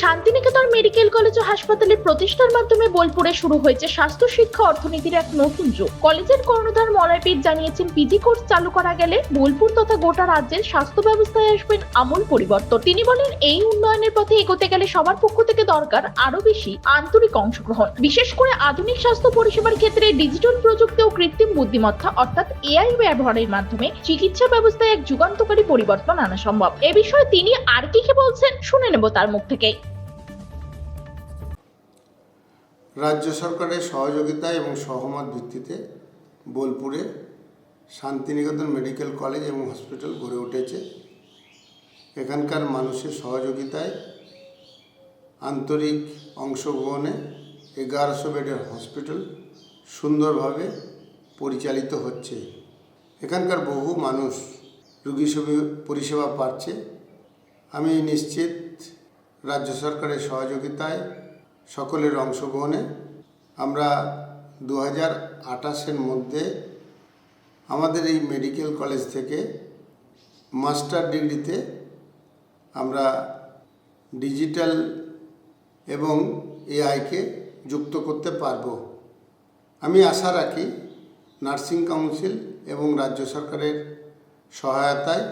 Santiniketan medical college ও হাসপাতালের প্রতিষ্ঠার মাধ্যমে বোলপুরে শুরু হয়েছে স্বাস্থ্য, শিক্ষা, অর্থনীতির এক নতুন যুগ। কলেজের কর্ণধার মলয়পীঠ জানিয়েছেন, পিজি কোর্স চালু করা গেলে বোলপুর তথা গোটা রাজ্যের স্বাস্থ্য ব্যবস্থায় আসবেন আমূল পরিবর্তন। তিনি বলেন, এই উন্নয়নের পথে এগোতে গেলে সবার পক্ষ থেকে দরকার আরও বেশি আন্তরিক অংশগ্রহণ। বিশেষ করে আধুনিক স্বাস্থ্য পরিষেবার ক্ষেত্রে ডিজিটাল প্রযুক্তি ও কৃত্রিম বুদ্ধিমত্তা, অর্থাৎ এআই ব্যবহারের মাধ্যমে চিকিৎসা ব্যবস্থায় এক যুগান্তকারী পরিবর্তন আনা সম্ভব। এ বিষয়ে তিনি আর কি কি বলছেন, শুনে নেব তার মুখ থেকে রাজ্য সরকারের সহযোগিতা এবং সহমত ভিত্তিতে বোলপুরে শান্তিনিকেতন মেডিকেল কলেজ এবং হসপিটাল গড়ে উঠেছে। এখানকার মানুষের সহযোগিতায় আন্তরিক অংশগ্রহণে এগারোশো বেডের হসপিটাল সুন্দরভাবে পরিচালিত হচ্ছে। এখানকার বহু মানুষ রুগী পরিষেবা পাচ্ছে। আমি নিশ্চিত রাজ্য সরকারের সহযোগিতায় সকলের অংশগ্রহণে আমরা দু হাজার আঠাশের মধ্যে আমাদের এই মেডিকেল কলেজ থেকে মাস্টার ডিগ্রিতে আমরা ডিজিটাল এবং এআইকে যুক্ত করতে পারব। আমি আশা রাখি নার্সিং কাউন্সিল এবং রাজ্য সরকারের সহায়তায়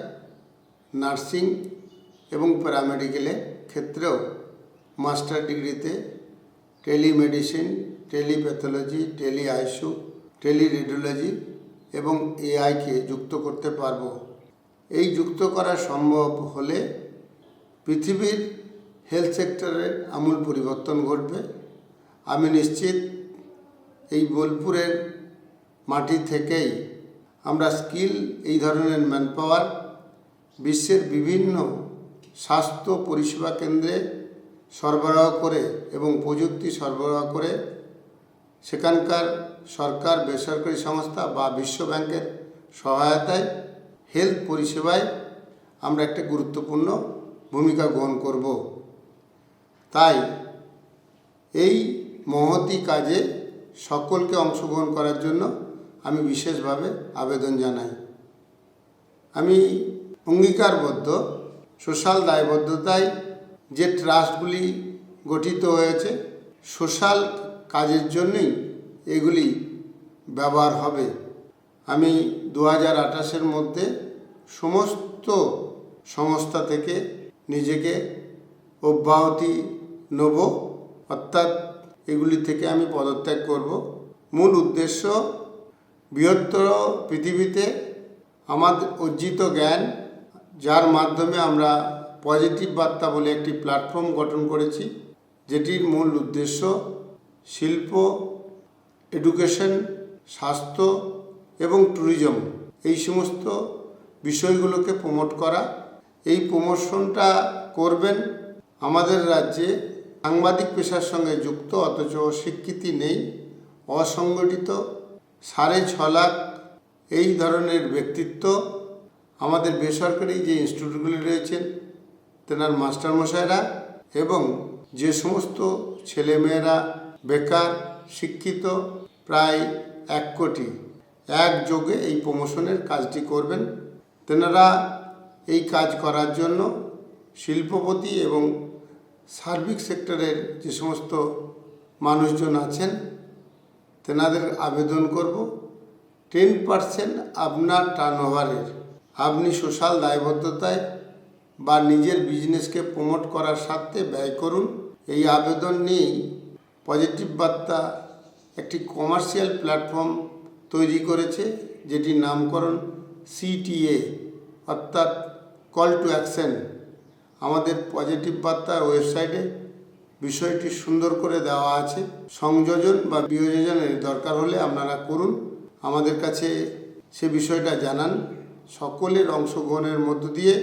নার্সিং এবং প্যারামেডিকেলের ক্ষেত্রেও মাস্টার ডিগ্রিতে telemedicine, telepathology tele ICU tele radiology এবং এআইকে যুক্ত করতে পারব। এই যুক্ত করা সম্ভব হলে পৃথিবীর হেলথ সেক্টরের আমূল পরিবর্তন ঘটবে। আমি নিশ্চিত এই বোলপুরের মাটি থেকেই আমরা স্কিল, এই ধরনের ম্যানপাওয়ার বিশ্বের বিভিন্ন স্বাস্থ্য পরিষেবা কেন্দ্রে সরবরাহ করে এবং প্রযুক্তি সরবরাহ করে সেখানকার সরকার, বেসরকারি সংস্থা বা বিশ্ব ব্যাংকের সহায়তায় হেলথ পরিষেবায় আমরা একটা গুরুত্বপূর্ণ ভূমিকা গ্রহণ করব। তাই এই মহতি কাজে সকলকে অংশগ্রহণ করার জন্য আমি বিশেষভাবে আবেদন জানাই। আমি অঙ্গীকারবদ্ধ, সোশ্যাল দায়বদ্ধতায় যে ট্রাস্টগুলি গঠিত হয়েছে, সোশ্যাল কাজের জন্যই এগুলি ব্যবহার হবে। আমি দু হাজার আঠাশের মধ্যে সমস্ত সংস্থা থেকে নিজেকে অব্যাহতি নেব, অর্থাৎ এগুলি থেকে আমি পদত্যাগ করব। মূল উদ্দেশ্য, বৃহত্তর পৃথিবীতে আমাদের অর্জিত জ্ঞান, যার মাধ্যমে আমরা পজিটিভ বার্তা বলে একটি প্ল্যাটফর্ম গঠন করেছি, যেটির মূল উদ্দেশ্য শিল্প, এডুকেশন, স্বাস্থ্য এবং ট্যুরিজম। এই সমস্ত বিষয়গুলোকে প্রমোট করা। এই প্রমোশনটা করবেন আমাদের রাজ্যে। সাংবাদিক পেশার সঙ্গে যুক্ত, অথচ স্বীকৃতি নেই। অসংগঠিত, সাড়ে ছ লাখ এই ধরনের ব্যক্তিত্ব আমাদের বেসরকারি যে ইনস্টিটিউটগুলি রয়েছেন তেনার মাস্টারমশাইরা এবং যে সমস্ত ছেলেমেয়েরা বেকার, শিক্ষিত, প্রায় এক কোটি একযোগে এই প্রমোশনের কাজটি করবেন। তেনারা এই কাজ করার জন্য শিল্পপতি এবং সার্বিক সেক্টরের যে সমস্ত মানুষজন আছেন, তেনাদের আবেদন করব। টেন পার্সেন্ট আপনার টার্নওভারের, আপনি সোশ্যাল দায়বদ্ধতায় বা নিজের বিজনেসকে প্রমোট করার স্বার্থে ব্যয় করুন। এই আবেদন নিয়েই পজিটিভ বার্তা একটি কমার্শিয়াল প্ল্যাটফর্ম তৈরি করেছে, যেটির নামকরণ সিটিএ অর্থাৎ কল টু অ্যাকশন আমাদের পজিটিভ বার্তা ওয়েবসাইটে বিষয়টি সুন্দর করে দেওয়া আছে। সংযোজন বা বিয়োজনের দরকার হলে আপনারা করুন। আমাদের কাছে সে বিষয়টা জানান। সকলের অংশগ্রহণের মধ্য দিয়ে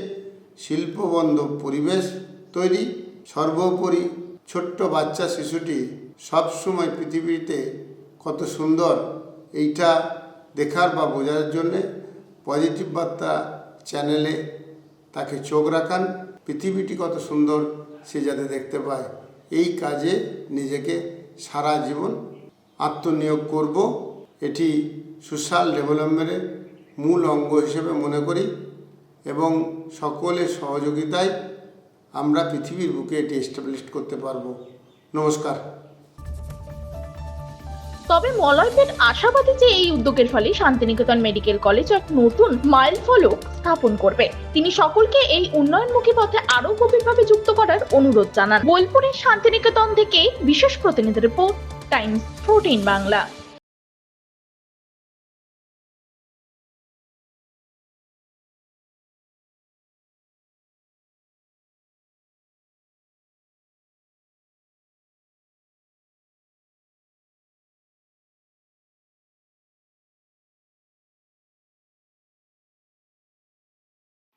শিল্পবন্ধব পরিবেশ তৈরি। সর্বোপরি ছোট্ট বাচ্চা শিশুটি সবসময় পৃথিবীতে কত সুন্দর, এইটা দেখার বা বোঝার জন্যে পজিটিভ বার্তা চ্যানেলে তাকে চোখ রাখান। পৃথিবীটি কত সুন্দর, সে যাতে দেখতে পায়। এই কাজে নিজেকে সারা জীবন আত্মনিয়োগ করব। এটি সোশ্যাল ডেভেলপমেন্টের মূল অঙ্গ হিসেবে মনে করি। এবং সকলের সহযোগিতায় আমরা পৃথিবীর বুকে এটি এস্টাবলিশ করতে পারব। নমস্কার। তবে মলয়পেট আশাবাদী যে এই উদ্যোগের ফলে শান্তিনিকেতন মেডিকেল কলেজ এক নতুন মাইল ফলক স্থাপন করবে, তিনি সকলকে এই উন্নয়নমুখী পথে আরও গভীরভাবে যুক্ত করার অনুরোধ জানান। বোলপুরের শান্তিনিকেতন থেকে বিশেষ প্রতিনিধি রিপোর্ট, টাইমস ফোরটিন বাংলা।